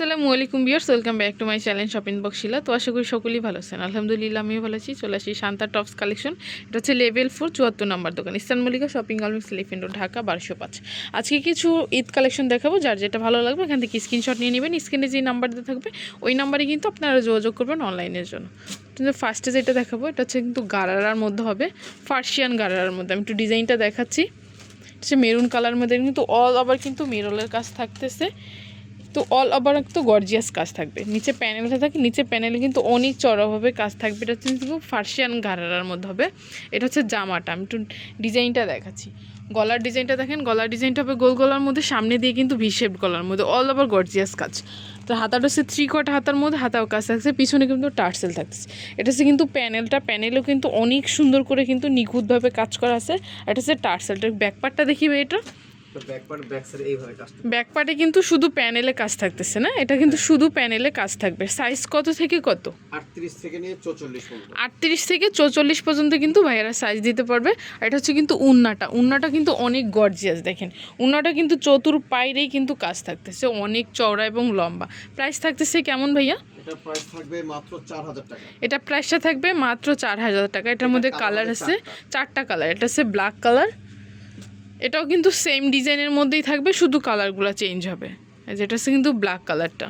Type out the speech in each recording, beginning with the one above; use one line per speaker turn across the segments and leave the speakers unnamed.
আসসালামু আলাইকুম viewers welcome back to my channel shopping box Shila. তো আশা করি সকলেই ভালো আছেন। আলহামদুলিল্লাহ, আমিও ভালো আছি। চলে আসি শান্তা টপস কালেকশন। এটা হচ্ছে লেভেল ফোর, চুয়াত্তর নম্বর দোকান। Eastern Mallika shopping complex road Dhaka, বারোশো পাঁচ। আজকে কিছু ঈদ কালেকশন দেখাবো, যার যেটা ভালো লাগবে, এখান থেকে স্ক্রিনশট নিয়ে নেবেন। স্ক্রিনে যে নাম্বার দিয়ে থাকবে, ওই নাম্বারে কিন্তু আপনারা যোগাযোগ করবেন অনলাইনের জন্য। কিন্তু ফার্স্টে যেটা দেখাবো, এটা হচ্ছে কিন্তু গারারার মধ্যে হবে, ফার্সিয়ান গারারার মধ্যে। আমি একটু ডিজাইনটা দেখাচ্ছি। হচ্ছে মেরুন কালার মধ্যে, কিন্তু অল আবার কিন্তু মিরলের কাজ থাকতেছে। তো অল ওভার তো গর্জিয়াস কাজ থাকবে। নিচে প্যানেলটা থাকে, নিচে প্যানেলে কিন্তু অনেক চড়াভাবে কাজ থাকবে। এটা হচ্ছে কিন্তু ফার্সিয়ান ঘাড়ার মধ্যে হবে। এটা হচ্ছে জামাটা। আমি একটু ডিজাইনটা দেখাচ্ছি। গলার ডিজাইনটা দেখেন। গলার ডিজাইনটা হবে গোল গলার মধ্যে, সামনে দিয়ে কিন্তু ভিশেপ গলার মধ্যে। অল ওভার গর্জিয়াস কাজ। তো হাতাটা হচ্ছে থ্রি কোয়ার্ট হাতার মধ্যে, হাতাও কাজ থাকছে। পিছনে কিন্তু টার্সেল থাকছে। এটা হচ্ছে কিন্তু প্যানেলটা প্যানেলেও কিন্তু অনেক সুন্দর করে কিন্তু নিখুঁতভাবে কাজ করা আছে। এটা হচ্ছে টার্সেলটা ব্যাকপার্টটা দেখিবে এটা।
ব্যাক পার্ট
কিন্তু শুধু প্যানেলে কাজ থাকতেছে না? এটা কিন্তু শুধু প্যানেলে কাজ থাকবে। সাইজ কত থেকে কত?
আটত্রিশ থেকে নিয়ে চৌচল্লিশ পর্যন্ত।
আটত্রিশ থেকে চৌচল্লিশ পর্যন্ত কিন্তু ভাইয়ারা সাইজ দিতে পারবে। আর এটা হচ্ছে কিন্তু উন্নাটা। উন্নাটা কিন্তু অনেক গর্জিয়াস দেখেন। উন্নাটা কিন্তু চতুর পাইরেই কিন্তু কাজ থাকতেছে। অনেক চওড়া এবং লম্বা। প্রাইস থাকতেছে কেমন ভাইয়া?
এটা প্রাইস থাকবে মাত্র চার হাজার টাকা।
প্রাইসটা থাকবে মাত্র চার হাজার টাকা। এটার মধ্যে কালার আছে চারটা। কালার এটা হচ্ছে ব্ল্যাক কালার এটাও কিন্তু সেম ডিজাইনের মধ্যেই থাকবে, শুধু কালারগুলো চেঞ্জ হবে। যেটা হচ্ছে কিন্তু ব্ল্যাক কালারটা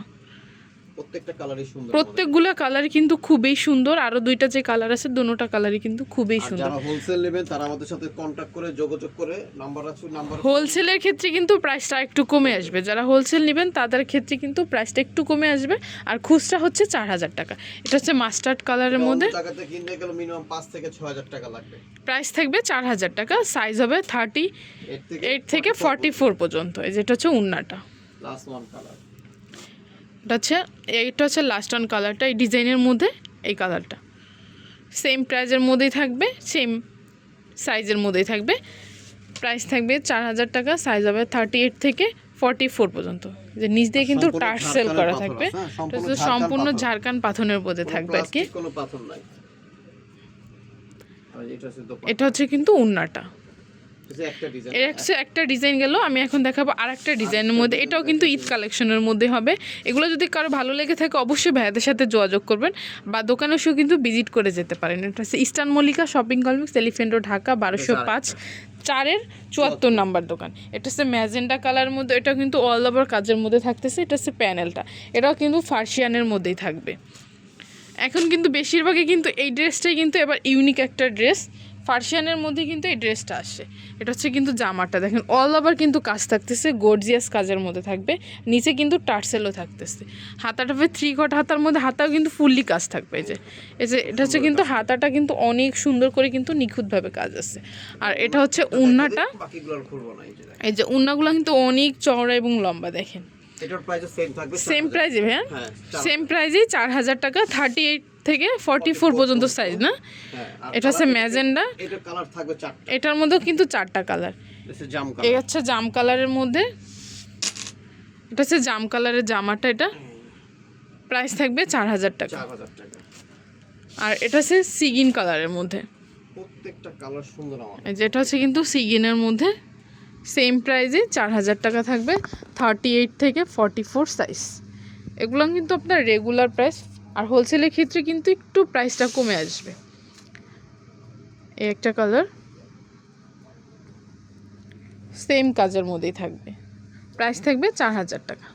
প্রত্যেকটা কালারই সুন্দর
প্রত্যেকগুলো কালার কিন্তু খুবই সুন্দর আরও দুইটা যে কালার আছে দুটোটা কালারই কিন্তু খুবই
আর
সুন্দর।
যারা হোলসেল নেবেন তারা আমাদের সাথে কন্ট্যাক্ট করে যোগাযোগ করে নাম্বার আছে নাম্বার
হোলসেলের ক্ষেত্রে কিন্তু প্রাইসটা একটু কমে আসবে। যারা হোলসেল নেবেন তাদের ক্ষেত্রে কিন্তু প্রাইসটা একটু কমে আসবে। আর খুচরা হচ্ছে চার হাজার টাকা। এটা হচ্ছে মাস্টার্ড কালারের মধ্যে।
জায়গাতে কিনতে গেলে মিনিমাম পাঁচ থেকে হাজার টাকা লাগবে।
প্রাইস থাকবে চার হাজার টাকা। সাইজ হবে থার্টি এইট থেকে ফর্টি ফোর পর্যন্ত। এই যেটা হচ্ছে উন্নাটা।
লাস্ট ওয়ান কালার
এটা হচ্ছে এইটা হচ্ছে লাস্ট অন কালারটা এই ডিজাইনের মধ্যে এই কালারটা সেম প্রাইজের মধ্যেই থাকবে সেম সাইজের মধ্যেই থাকবে। প্রাইস থাকবে চার হাজার টাকা সাইজ হবে থার্টি এইট থেকে ফর্টি ফোর পর্যন্ত। যে নিচ দিয়ে কিন্তু টার্সেল করা থাকবে।
হ্যাঁ, সম্পূর্ণ
হচ্ছে
ঝাড়খান
সম্পূর্ণ
পাথর।
ঝাড়খান পাথনের মধ্যে থাকবে আর কি।
এটা হচ্ছে
কিন্তু উন্নাটা।
এটা একটা ডিজাইন
এর হচ্ছে একটা ডিজাইন গেল আমি এখন দেখাবো আর একটা ডিজাইনের মধ্যে। এটাও কিন্তু ঈদ কালেকশনের মধ্যে হবে। এগুলো যদি কারও ভালো লেগে থাকে অবশ্যই ভাইয়াদের সাথে যোগাযোগ করবেন বা দোকানে এসেও কিন্তু ভিজিট করে যেতে পারেন। এটা হচ্ছে eastern Mallika shopping complex elephant road Dhaka বারোশো পাঁচ চারের চুয়াত্তর নাম্বার দোকান। এটা হচ্ছে ম্যাজেন্ডা কালারের মধ্যে এটা কিন্তু অল ওভার কাজের মধ্যে থাকতেছে। এটা হচ্ছে প্যানেলটা। এটাও কিন্তু ফার্সিয়ানের মধ্যেই থাকবে। এখন কিন্তু বেশিরভাগই কিন্তু এই ড্রেসটাই কিন্তু এবার ইউনিক একটা ড্রেস ফার্সিয়ানের মধ্যে কিন্তু এই ড্রেসটা আসে। এটা হচ্ছে কিন্তু জামাটা। দেখেন অল ওভার কিন্তু কাজ থাকতেছে গর্জিয়াস কাজের মধ্যে থাকবে। নিচে কিন্তু টার্সেলও থাকতেছে। হাতাটা থ্রি কট হাতার মধ্যে হাতাও কিন্তু ফুললি কাজ থাকবে এই যে। এই যে এটা হচ্ছে কিন্তু হাতাটা কিন্তু অনেক সুন্দর করে কিন্তু নিখুঁতভাবে কাজ আছে। আর এটা হচ্ছে উন্নাটা।
এই যে।
উন্নাগুলো কিন্তু অনেক চওড়া এবং লম্বা দেখেন।
সেম
প্রাইজে হ্যাঁ সেম প্রাইজেই চার হাজার টাকা থার্টি এইট থেকে ফর্টি ফোর পর্যন্ত সাইজ না?
হ্যাঁ
এটা হচ্ছে ম্যাজেন্ডা এটার মধ্যেও কিন্তু চারটা কালার এই হচ্ছে জাম কালারের মধ্যে। এটা হচ্ছে জাম কালারের জামাটা এটা। প্রাইস থাকবে চার হাজার টাকা।
চার হাজার টাকা।
আর এটা হচ্ছে সিগিন কালারের মধ্যে।
প্রত্যেকটা কালার সুন্দর আমার
যেটা হচ্ছে কিন্তু সিগিনের মধ্যে। সেম প্রাইজে চার হাজার টাকা থাকবে। থার্টি এইট থেকে ফর্টি ফোর সাইজ এগুলো কিন্তু আপনার রেগুলার প্রাইস আর হোলসেলের ক্ষেত্রে কিন্তু একটু প্রাইসটা কমে আসবে। এই একটা কালার সেম কাজের মধ্যেই থাকবে। প্রাইস থাকবে চার হাজার টাকা।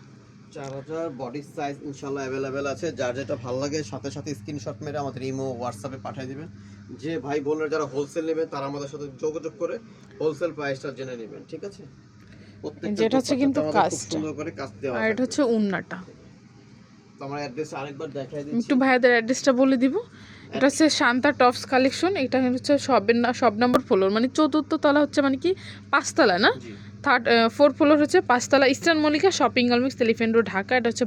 চার হাজার বডি সাইজ ইনশাল্লাহ অ্যাভেলেবেল আছে। যার যেটা ভালো লাগে সাথে সাথে স্ক্রিনশট মেরে আমাদের ইমো হোয়াটসঅ্যাপে পাঠিয়ে দিবেন। যে ভাই বোনের যারা হোলসেল নেবেন তারা আমাদের সাথে যোগাযোগ করে হোলসেল প্রাইসটা জেনে নেবেন ঠিক আছে?
যেটা হচ্ছে কিন্তু কাজটা।
সুন্দর করে কাজ দেওয়া
আর এটা হচ্ছে উন্নাটা।
তো আমার অ্যাড্রেস আরেকবার দেখাই দিচ্ছি।
একটু ভাইয়াদের অ্যাড্রেসটা বলে দিব। এটা হচ্ছে শান্তা টপস কালেকশন এটা হচ্ছে সবের না সব নম্বর ফ্লোর মানে চতুর্থ তলা হচ্ছে মানে কি পাঁচতলা না? থার্ড ফোর ফ্লোর হচ্ছে পাঁচতলা eastern Mallika shopping complex elephant road Dhaka এটা হচ্ছে